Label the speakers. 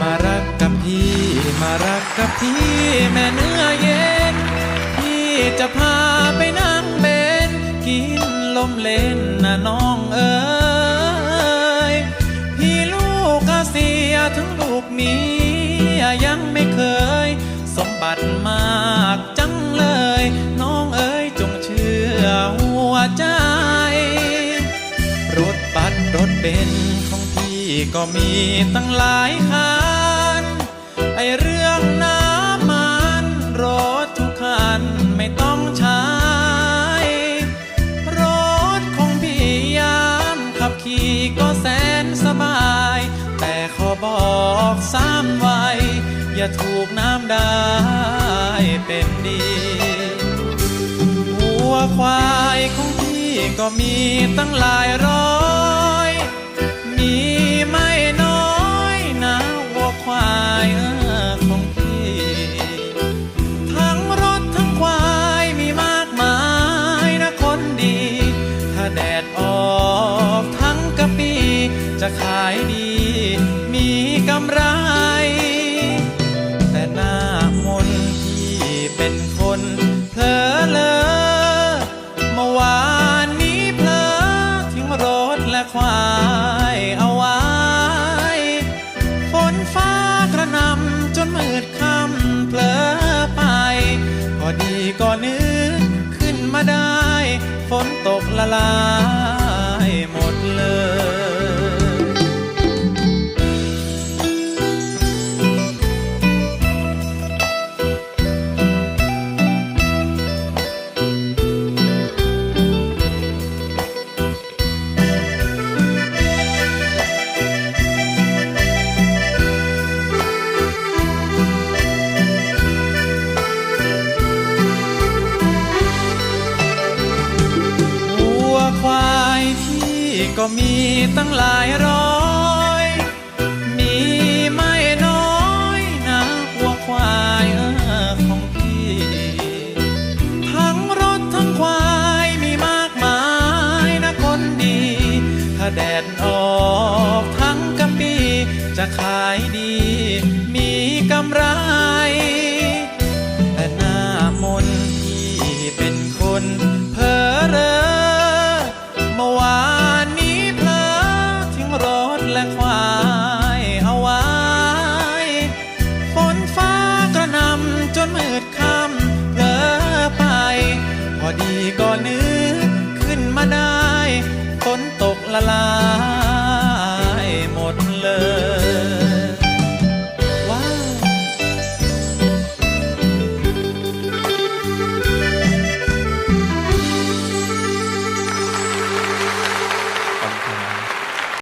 Speaker 1: มารักกับพี่มารักกับพี่แม่เนื้อเย็น พี่จะพาไปนั่งเบนกินลมเล่นนะน้องเอ๋ยพี่ลูกก็เสียทั้งลูกเมียยังไม่เคย สมบัติมาก เบนของพี่ก็มีตั้งหลายคันไอเรื่องน้ำมันรถทุกคันไม่ต้องใช้ รถของพี่ยามขับขี่ก็แสนสบาย แต่ขอบอกสามไว้ อย่าถูกน้ำได้เป็นดีวัวควายของพี่ก็มีตั้งหลายร้อย มีไม่น้อยนะวัวควายของพี่ ทั้งรถทั้งควายมีมากมายนะคนดี ถ้าแดดออกทั้งกะปี จะขายดี มีกำไร นมืดค่ำเผลอไป พอดีก็นึกขึ้นมาได้ ฝนตกละลาย ก็มีตั้งหลายร้อย มีไม่น้อยนะวัวควายของพี่ ทั้งรถทั้งควายมีมากมายนะคนดี ถ้าแดดออกทั้งกะปีจะขายดี มีกำไร พอ